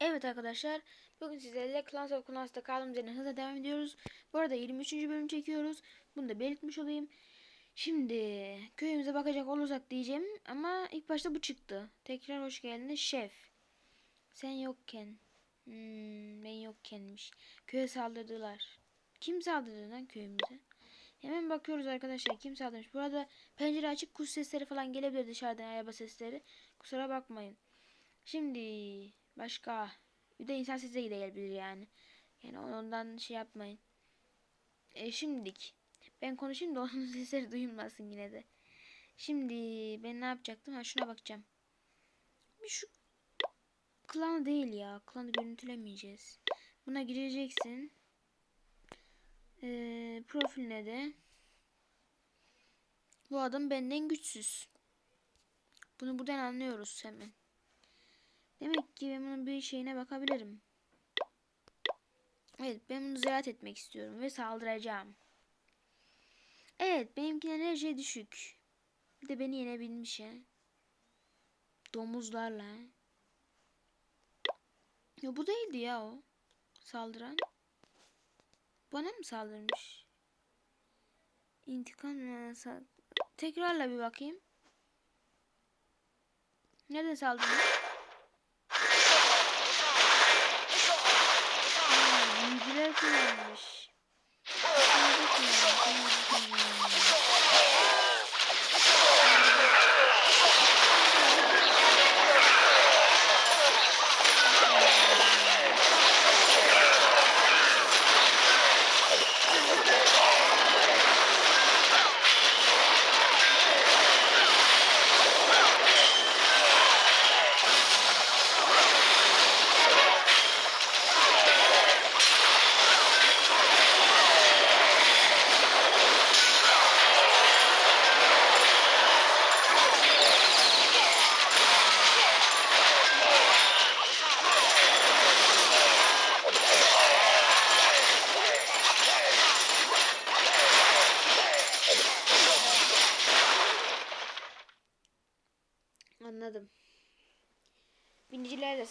Evet arkadaşlar bugün sizlerle Clans of Clans'ta kaldığımız yerden hızla devam ediyoruz. Bu arada 23. bölüm çekiyoruz. Bunu da belirtmiş olayım. Şimdi köyümüze bakacak olursak diyeceğim ama ilk başta bu çıktı. Tekrar hoş geldin şef. Sen yokken. Hmm, ben yokkenmiş. Köye saldırdılar. Kim saldırdı lan köyümüze? Hemen bakıyoruz arkadaşlar kim saldırmış. Bu arada pencere açık kuş sesleri falan gelebilir dışarıdan araba sesleri. Kusura bakmayın. Şimdi başka bir de insan size gelebilir yani. Yani ondan şey yapmayın. E, şimdilik ben konuşayım da onun sesleri duyulmasın yine de. Şimdi ben ne yapacaktım? Ha şuna bakacağım. Bir şu klan değil ya. Klanı görüntülemeyeceğiz. Buna gireceksin. Ee, profiline de bu adam benden güçsüz. Bunu buradan anlıyoruz hemen. Demek ki ben bunun bir şeyine bakabilirim. Evet ben bunu ziyaret etmek istiyorum ve saldıracağım. Evet benimkine her düşük. Bir de beni yenebilmiş ya. Domuzlarla. he. Ya bu değildi ya o. Saldıran. Bana mı saldırmış? İntikam mı? Tekrarla bir bakayım. Nerede saldırmış? Hmm, Büyücüler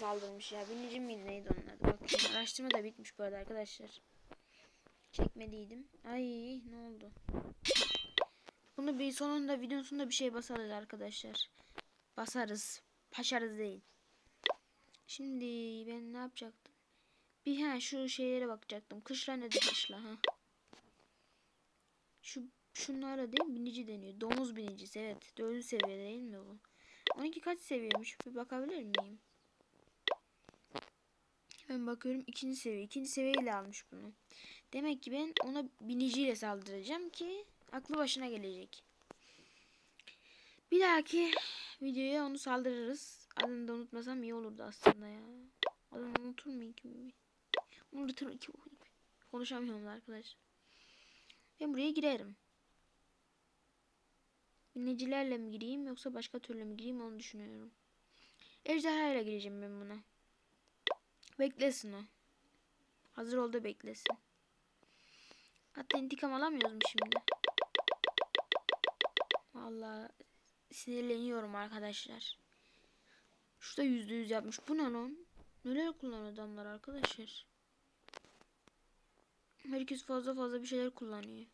Saldırmış ya. Binici miydi neydi onun adı? Bakayım. Araştırma da bitmiş bu arada arkadaşlar. Çekmediydim. Ay ne oldu? Bunu bir sonunda videonun sonunda bir şey basarız arkadaşlar. Basarız. Paşarız değil. Şimdi ben ne yapacaktım? Bir ha şu şeylere bakacaktım. Kışla ne de kışla ha. Şu şunlara değil mi? binici deniyor. Domuz binicisi evet. Dördüncü seviye değil mi bu? 12 kaç seviyemiş? Bir bakabilir miyim? Ben bakıyorum ikinci seviye. İkinci seviyeyle almış bunu. Demek ki ben ona biniciyle saldıracağım ki aklı başına gelecek. Bir dahaki videoya onu saldırırız. Adını da unutmasam iyi olurdu aslında ya. Adını unutur muyum ki? Unutur ki. Konuşamıyorum da arkadaşlar. Ben buraya girerim. Binicilerle mi gireyim yoksa başka türlü mü gireyim onu düşünüyorum. Ejderha ile gireceğim ben buna. Beklesin o. Hazır oldu beklesin. Hatta intikam alamıyoruz şimdi? Vallahi sinirleniyorum arkadaşlar. Şurada yüzde yüz yapmış. Bu ne lan? Neler kullanıyor adamlar arkadaşlar? Herkes fazla fazla bir şeyler kullanıyor.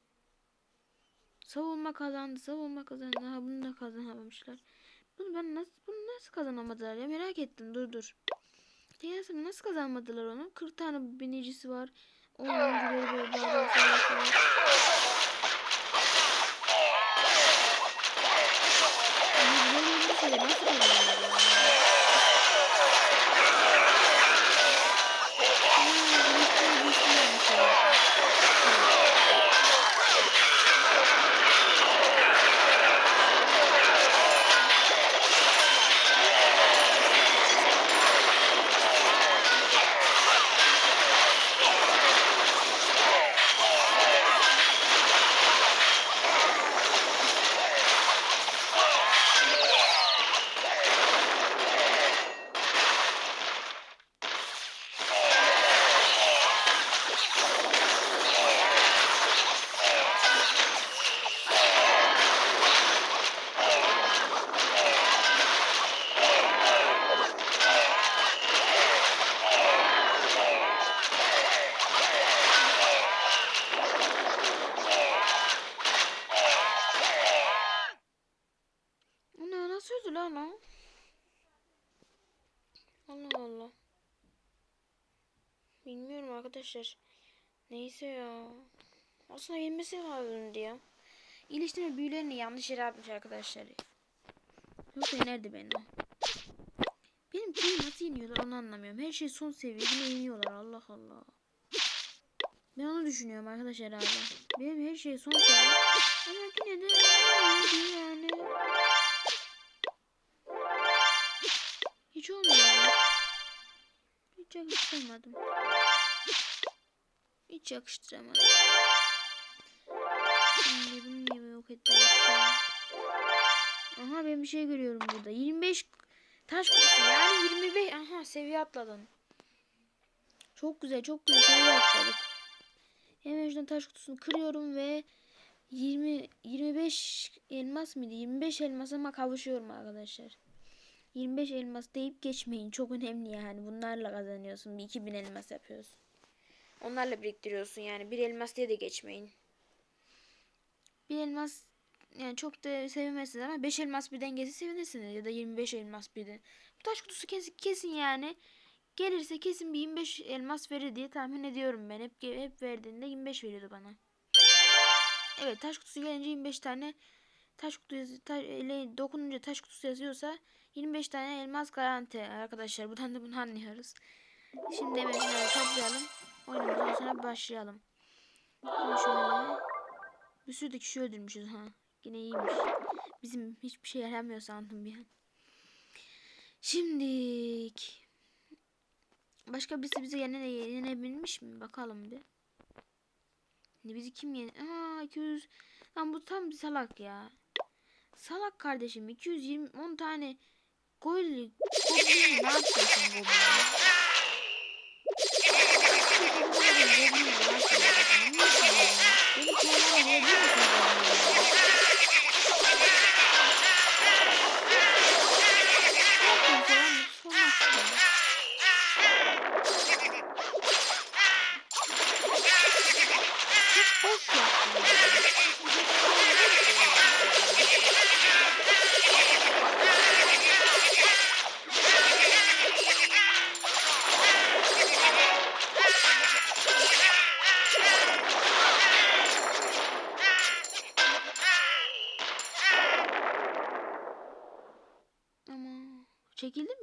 Savunma kazandı, savunma kazandı. Ha bunu da kazanamamışlar. Bunu ben nasıl bunu nasıl kazanamadılar ya merak ettim. Dur dur. Diğer nasıl kazanmadılar onu? 40 tane binicisi var. 10 oyuncuları var. Yenmesi lazım diye. İyileştirme büyülerini yanlış yere atmış arkadaşlar. Yoksa yenerdi beni. Benim köyü nasıl yeniyorlar onu anlamıyorum. Her şey son seviye bile yeniyorlar Allah Allah. Ben onu düşünüyorum arkadaşlar hala. Benim her şey son seviye. Ama yine de yani. Hiç olmuyor. Hiç yakıştıramadım. Hiç yakıştıramadım. Yok? Aha ben bir şey görüyorum burada. 25 taş kutusu yani 25. Aha seviye atladın. Çok güzel çok güzel seviye atladık. Hemen şuradan taş kutusunu kırıyorum ve 20 25 elmas mıydı? 25 elmasıma kavuşuyorum arkadaşlar. 25 elmas deyip geçmeyin. Çok önemli yani. Bunlarla kazanıyorsun. Bir 2000 elmas yapıyorsun. Onlarla biriktiriyorsun yani. Bir elmas diye de geçmeyin. Bir elmas yani çok da sevinmezsiniz ama 5 elmas birden gelse sevinirsiniz. Ya da 25 elmas birden. Bu taş kutusu kesin, kesin yani. Gelirse kesin bir 25 elmas verir diye tahmin ediyorum ben. Hep, hep verdiğinde 25 veriyordu bana. Evet taş kutusu gelince 25 tane taş kutusu ta, ele dokununca taş kutusu yazıyorsa 25 tane elmas garanti arkadaşlar. Buradan da bunu anlıyoruz. Şimdi hemen toplayalım. Oyunumuza sonra başlayalım. Şöyle. Bir sürü de kişi öldürmüşüz ha. Yine iyiymiş. Bizim hiçbir şey yaramıyor sandım bir an. Şimdilik. Başka birisi bize yine yenebilmiş mi? Bakalım bir. Ne bizi kim yen? Aa 200. Lan bu tam bir salak ya. Salak kardeşim 220 10 tane gol goblin ne yapacaksın goblin? Boş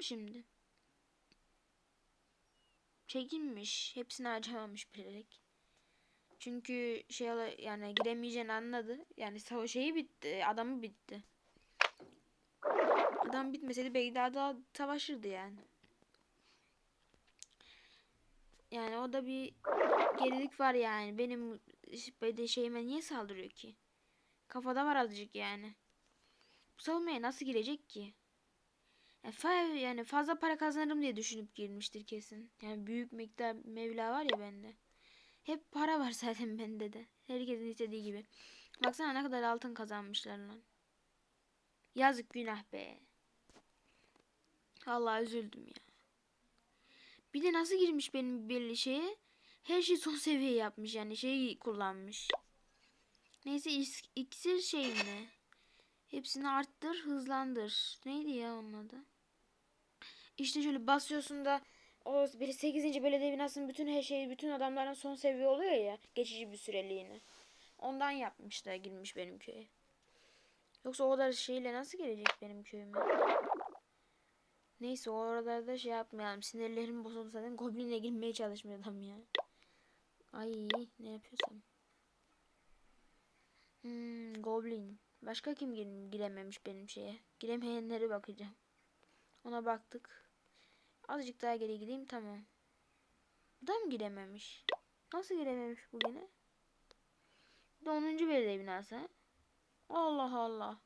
mi şimdi? Çekilmiş. Hepsini harcamamış bilerek. Çünkü şey yani giremeyeceğini anladı. Yani sava şeyi bitti. Adamı bitti. Adam bitmeseydi belki daha daha savaşırdı yani. Yani o da bir gerilik var yani. Benim böyle şeyime niye saldırıyor ki? Kafada var azıcık yani. Bu savunmaya nasıl girecek ki? Yani, fa- yani fazla para kazanırım diye düşünüp girmiştir kesin. Yani büyük miktar mevla var ya bende. Hep para var zaten bende de. Herkesin istediği gibi. Baksana ne kadar altın kazanmışlar lan. Yazık günah be. Allah üzüldüm ya. Bir de nasıl girmiş benim belli şeye? Her şey son seviye yapmış yani şeyi kullanmış. Neyse iksir şey ne? Hepsini arttır, hızlandır. Neydi ya onun adı? İşte şöyle basıyorsun da o bir 8. belediye binasının bütün her şeyi bütün adamların son seviye oluyor ya geçici bir süreliğine. Ondan yapmışlar girmiş benim köye. Yoksa o kadar şeyle nasıl gelecek benim köyüme? Neyse oralarda şey yapmayalım. Sinirlerim bozuldu zaten. Goblin'e girmeye çalışmıyor adam ya. Ay ne yapıyorsam. Hmm, Goblin. Başka kim gir- girememiş benim şeye? Giremeyenlere bakacağım. Ona baktık. Azıcık daha geri gideyim tamam. Bu da mı girememiş? Nasıl girememiş bu yine? Da 10. belediye binası. Allah Allah.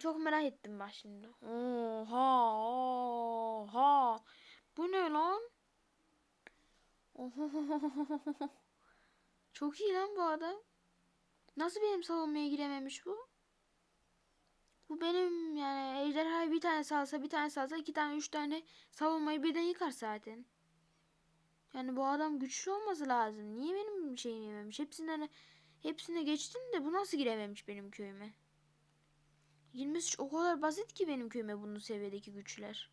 Çok merak ettim bak şimdi. Oha oha. Bu ne lan? Oho. Çok iyi lan bu adam. Nasıl benim savunmaya girememiş bu? Bu benim yani ejderhayı bir tane salsa bir tane salsa iki tane üç tane savunmayı birden yıkar zaten. Yani bu adam güçlü olması lazım. Niye benim şeyimi yememiş? Hepsinden hepsine geçtim de bu nasıl girememiş benim köyüme? Girmesi o kadar basit ki benim köyüme bunun seviyedeki güçler.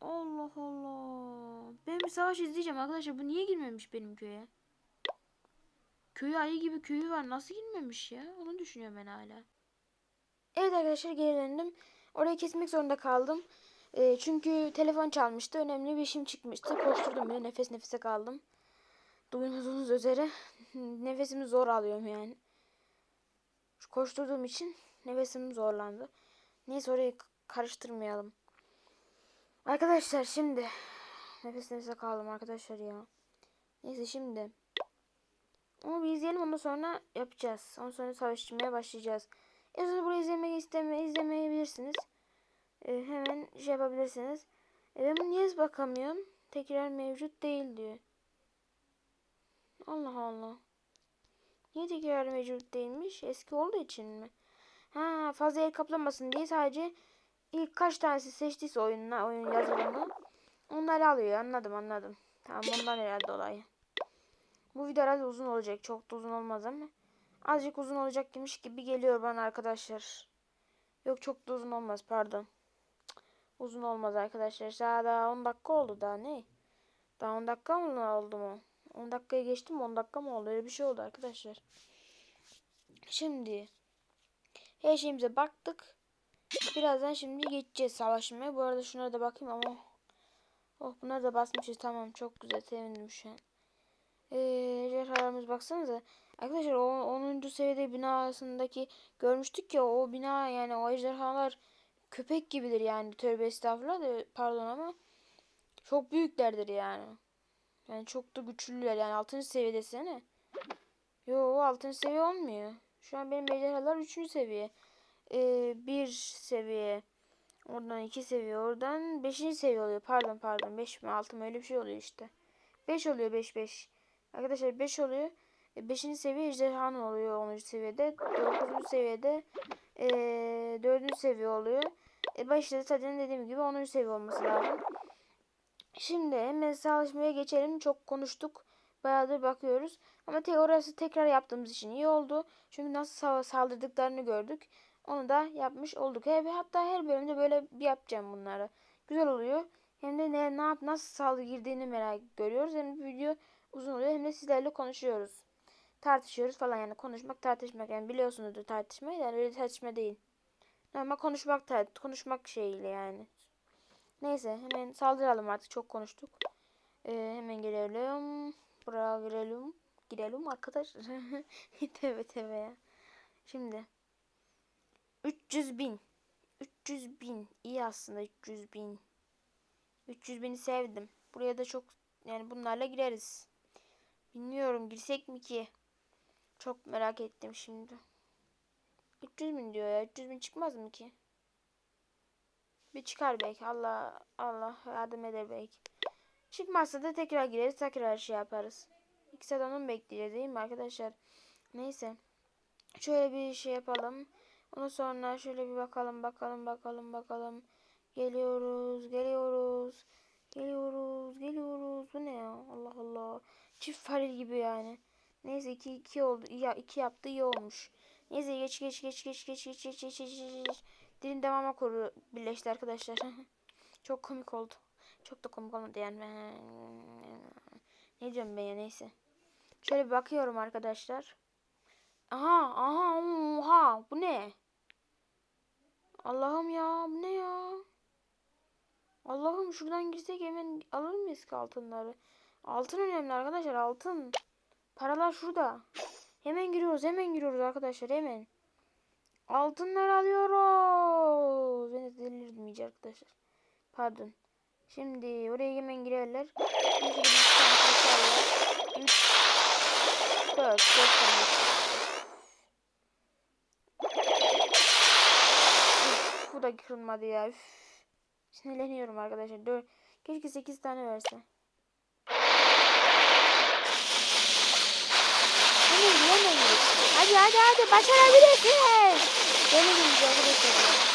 Allah Allah. Ben bir savaş izleyeceğim arkadaşlar. Bu niye girmemiş benim köye? Köyü ayı gibi köyü var. Nasıl girmemiş ya? Onu düşünüyorum ben hala. Evet arkadaşlar geri döndüm. Orayı kesmek zorunda kaldım. Ee, çünkü telefon çalmıştı. Önemli bir işim çıkmıştı. Koşturdum böyle nefes nefese kaldım. Duymadığınız üzere nefesimi zor alıyorum yani. Koşturduğum için nefesim zorlandı. Neyse orayı karıştırmayalım. Arkadaşlar şimdi nefes nefese kaldım arkadaşlar ya. Neyse şimdi onu bir izleyelim ondan sonra yapacağız. Ondan sonra savaşmaya başlayacağız. Son burayı izlemek isteme izlemeyebilirsiniz. Ee, hemen şey yapabilirsiniz. E, ben niye bakamıyorum? Tekrar mevcut değil diyor. Allah Allah. Niye tekrar mevcut değilmiş? Eski olduğu için mi? Ha fazla yer kaplamasın diye sadece ilk kaç tanesi seçtiyse oyunla oyun yazılımı onları alıyor. Anladım anladım. Tamam ondan herhalde olay. Bu video herhalde uzun olacak. Çok da uzun olmaz ama. Azıcık uzun olacak demiş gibi geliyor bana arkadaşlar. Yok çok da uzun olmaz pardon. Uzun olmaz arkadaşlar. Daha daha 10 dakika oldu daha ne? Daha 10 dakika mı oldu mu? 10 dakikaya geçti mi 10 dakika mı oldu? Öyle bir şey oldu arkadaşlar. Şimdi her şeyimize baktık. Birazdan şimdi geçeceğiz savaşmaya. Bu arada şunlara da bakayım ama oh bunları da basmışız. Tamam çok güzel sevindim şu an. Ee, ejderhalarımız baksanıza. Arkadaşlar o 10. seviyede binasındaki görmüştük ya o bina yani o ejderhalar köpek gibidir yani. Tövbe estağfurullah da pardon ama çok büyüklerdir yani. Yani çok da güçlüler yani 6. seviyedesene. Yo 6. seviye olmuyor. Şu an benim ejderhalar 3. seviye. Ee, 1 seviye. Oradan 2 seviye. Oradan 5. seviye oluyor. Pardon pardon 5 mi 6 mı öyle bir şey oluyor işte. 5 oluyor 5 5. Arkadaşlar 5 oluyor. 5. seviye ejderhanın oluyor 10. seviyede. 9. seviyede e, 4. seviye oluyor. E, başta zaten dediğim gibi 10. seviye olması lazım. Şimdi hemen savaşmaya geçelim. Çok konuştuk. Bayağıdır bakıyoruz. Ama te orası tekrar yaptığımız için iyi oldu. Çünkü nasıl sa- saldırdıklarını gördük. Onu da yapmış olduk. Hatta her bölümde böyle yapacağım bunları. Güzel oluyor. Hem de ne, ne yap nasıl saldırı girdiğini merak görüyoruz. Hem de video uzun oluyor hem de sizlerle konuşuyoruz. Tartışıyoruz falan yani konuşmak tartışmak yani biliyorsunuzdur tartışmayı yani öyle tartışma değil. Normal konuşmak tar konuşmak şeyiyle yani. Neyse hemen saldıralım artık çok konuştuk. Ee, hemen girelim. Buraya girelim. Girelim arkadaşlar. tövbe tövbe ya. Şimdi 300 bin. 300 bin. İyi aslında 300 bin. 300 bini sevdim. Buraya da çok yani bunlarla gireriz. Bilmiyorum girsek mi ki? Çok merak ettim şimdi. 300 bin diyor ya. 300 bin çıkmaz mı ki? Bir çıkar belki. Allah Allah yardım eder belki. Çıkmazsa da tekrar gireriz. Tekrar şey yaparız. İki saat onu bekleyeceğiz değil mi arkadaşlar? Neyse. Şöyle bir şey yapalım. Ondan sonra şöyle bir bakalım bakalım bakalım bakalım. Geliyoruz geliyoruz. Geliyoruz geliyoruz. Bu ne ya? Allah Allah. Çift faril gibi yani. Neyse iki iki oldu. Ya iki yaptı iyi olmuş. Neyse geç geç geç geç geç geç geç geç geç geç. Dilin devamı koru birleşti arkadaşlar. Çok komik oldu. Çok da komik olmadı yani. Ne diyorum ben ya neyse. Şöyle bir bakıyorum arkadaşlar. Aha aha oha bu ne? Allah'ım ya bu ne ya? Allah'ım şuradan girsek hemen alır mıyız ki altınları? Altın önemli arkadaşlar altın. Paralar şurada. Hemen giriyoruz hemen giriyoruz arkadaşlar hemen. Altınları alıyoruz. Ben de delirdim iyice arkadaşlar. Pardon. Şimdi oraya hemen girerler. Şimdi bir tane kaçarlar. 3 4 4 tane. Üf, bu da kırılmadı ya. Üf. Sinirleniyorum arkadaşlar. 4 Keşke 8 tane verse. Hemen gir hemen gir. Hadi hadi hadi başarabilirsiniz. Beni gideceğiz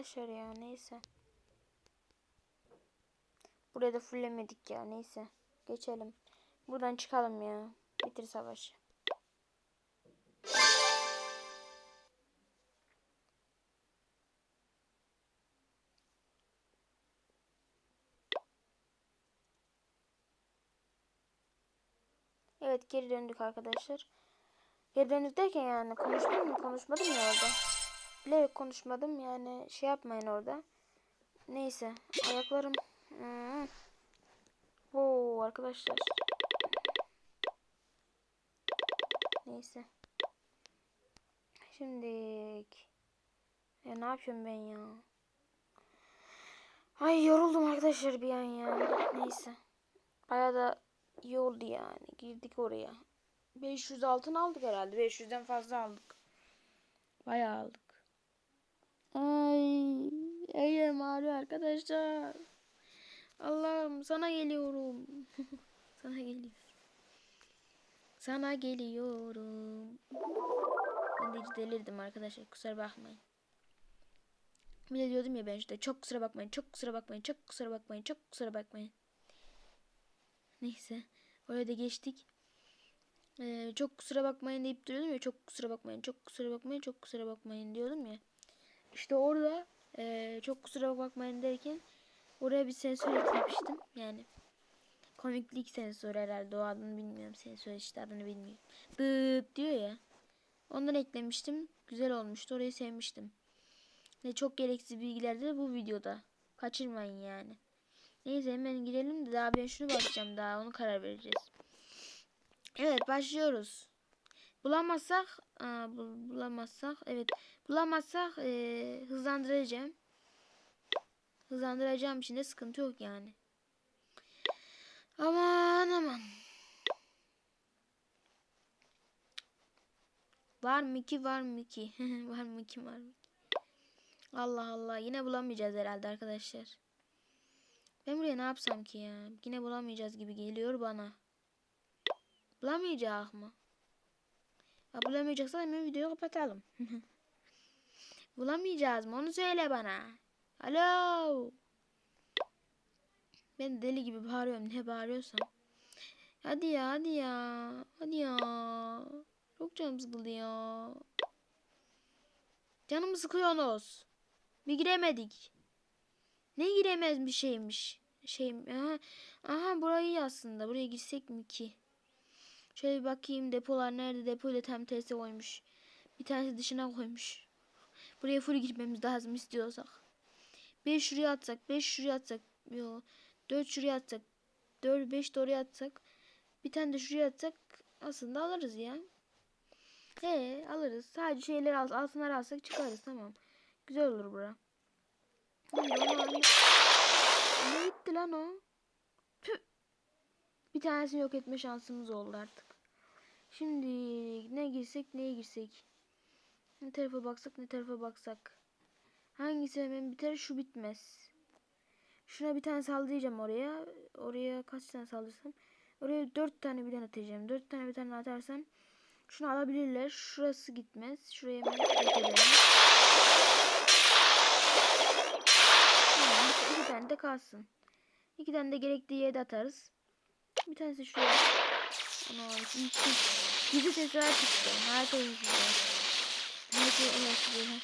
arkadaşlar ya neyse. Buraya da fullemedik ya neyse. Geçelim. Buradan çıkalım ya. Bitir savaşı. Evet geri döndük arkadaşlar. Geri döndük derken yani konuştum mu konuşmadım ya orada. Bilerek konuşmadım yani şey yapmayın orada. Neyse ayaklarım. Hmm. Arkadaşlar. Neyse. Şimdi ya ne yapıyorum ben ya? Ay yoruldum arkadaşlar bir an ya. Neyse. Bayağı da iyi oldu yani. Girdik oraya. 500 altın aldık herhalde. 500'den fazla aldık. Bayağı aldık. Ay, elim ağrıyor arkadaşlar. Allah'ım sana geliyorum. sana geliyorum. Sana geliyorum. Ben de hiç delirdim arkadaşlar. Kusura bakmayın. Bir de diyordum ya ben işte çok kusura bakmayın, çok kusura bakmayın, çok kusura bakmayın, çok kusura bakmayın. Neyse. Oraya da geçtik. Ee, çok kusura bakmayın deyip duruyordum ya. Çok kusura bakmayın, çok kusura bakmayın, çok kusura bakmayın diyordum ya. İşte orada e, çok kusura bakmayın derken oraya bir sensör eklemiştim. Yani komiklik sensörü herhalde o adını bilmiyorum. Sensör işte adını bilmiyorum. Dıt diyor ya. Ondan eklemiştim. Güzel olmuştu. Orayı sevmiştim. Ne çok gereksiz bilgiler de bu videoda. Kaçırmayın yani. Neyse hemen girelim de daha ben şunu bakacağım daha onu karar vereceğiz. Evet başlıyoruz. Bulamazsak aa, bul- bulamazsak evet bulamazsak ee, hızlandıracağım. Hızlandıracağım için de sıkıntı yok yani. Aman aman. Var mı ki var mı ki? var mı ki var mı ki? Allah Allah yine bulamayacağız herhalde arkadaşlar. Ben buraya ne yapsam ki ya? Yine bulamayacağız gibi geliyor bana. Bulamayacak mı? Ya bulamayacaksa hemen videoyu kapatalım. Bulamayacağız mı? Onu söyle bana. Alo. Ben deli gibi bağırıyorum. Ne bağırıyorsam. Hadi ya hadi ya. Hadi ya. Çok canım sıkıldı ya. Canımı sıkıyorsunuz. Bir giremedik. Ne giremez bir şeymiş. Şey, aha, aha burayı aslında. Buraya girsek mi ki? Şöyle bakayım depolar nerede? Depoyla tam tersi koymuş. Bir tanesi dışına koymuş. Buraya full girmemiz lazım istiyorsak. 5 şuraya atsak, 5 şuraya atsak. Yo, 4 şuraya atsak. 4 5 de oraya atsak. Bir tane de şuraya atsak aslında alırız ya. He alırız. Sadece şeyler al, altınları alsak çıkarız tamam. Güzel olur bura. Ne gitti lan o? Tüh. Bir tanesini yok etme şansımız oldu artık. Şimdi ne girsek neye girsek? Ne tarafa baksak ne tarafa baksak. Hangisi hemen biter şu bitmez. Şuna bir tane saldıracağım oraya. Oraya kaç tane saldırsam? Oraya dört tane birden atacağım. Dört tane bir tane atarsam şunu alabilirler. Şurası gitmez. Şuraya hemen iki, iki tane de kalsın. İki tane de gerektiği yere de atarız. Bir tanesi şuraya. Ana Bizi tekrar çıktı. Herkese teşekkür ederim. Herkese teşekkür ederim.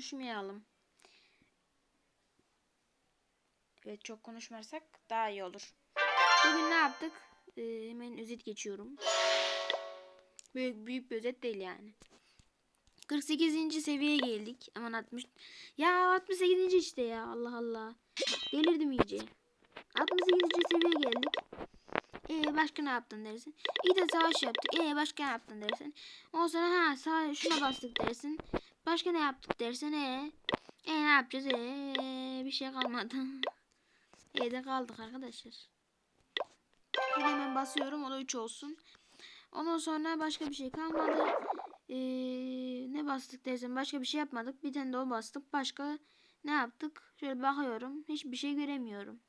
Konuşmayalım. Evet çok konuşmazsak daha iyi olur. Bugün ne yaptık? Ee, hemen özet geçiyorum. Büyük, büyük bir özet değil yani. 48. seviyeye geldik. Aman 60. Ya 68. işte ya. Allah Allah. Delirdim iyice. 68. seviyeye geldik. Ee başka ne yaptın dersin. İyi de savaş yaptık. Ee başka ne yaptın dersin. Ondan sonra ha sağ, şuna bastık dersin. Başka ne yaptık dersin. Ee, ee ne yapacağız? Ee bir şey kalmadı. Ee de kaldık arkadaşlar. Şimdi hemen basıyorum. O da 3 olsun. Ondan sonra başka bir şey kalmadı. Ee, ne bastık dersen başka bir şey yapmadık. Bir tane de o bastık. Başka ne yaptık? Şöyle bakıyorum. Hiçbir şey göremiyorum.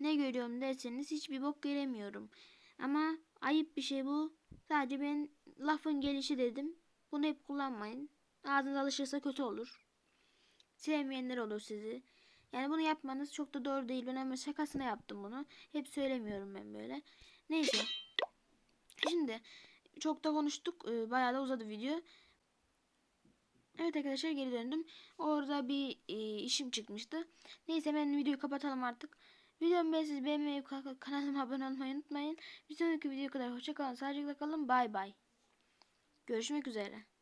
Ne görüyorum derseniz hiçbir bok göremiyorum. Ama ayıp bir şey bu. Sadece ben lafın gelişi dedim. Bunu hep kullanmayın. Ağzınız alışırsa kötü olur. Sevmeyenler olur sizi. Yani bunu yapmanız çok da doğru değil. Ben hemen şakasına yaptım bunu. Hep söylemiyorum ben böyle. Neyse. Şimdi çok da konuştuk. Ee, Bayağı da uzadı video. Evet arkadaşlar geri döndüm. Orada bir e, işim çıkmıştı. Neyse ben videoyu kapatalım artık. Videomu beğendiyseniz beğenmeyi, ka- kanalıma abone olmayı unutmayın. Bir sonraki videoya kadar hoşçakalın. Sağlıcakla kalın. Bay bay. Görüşmek üzere.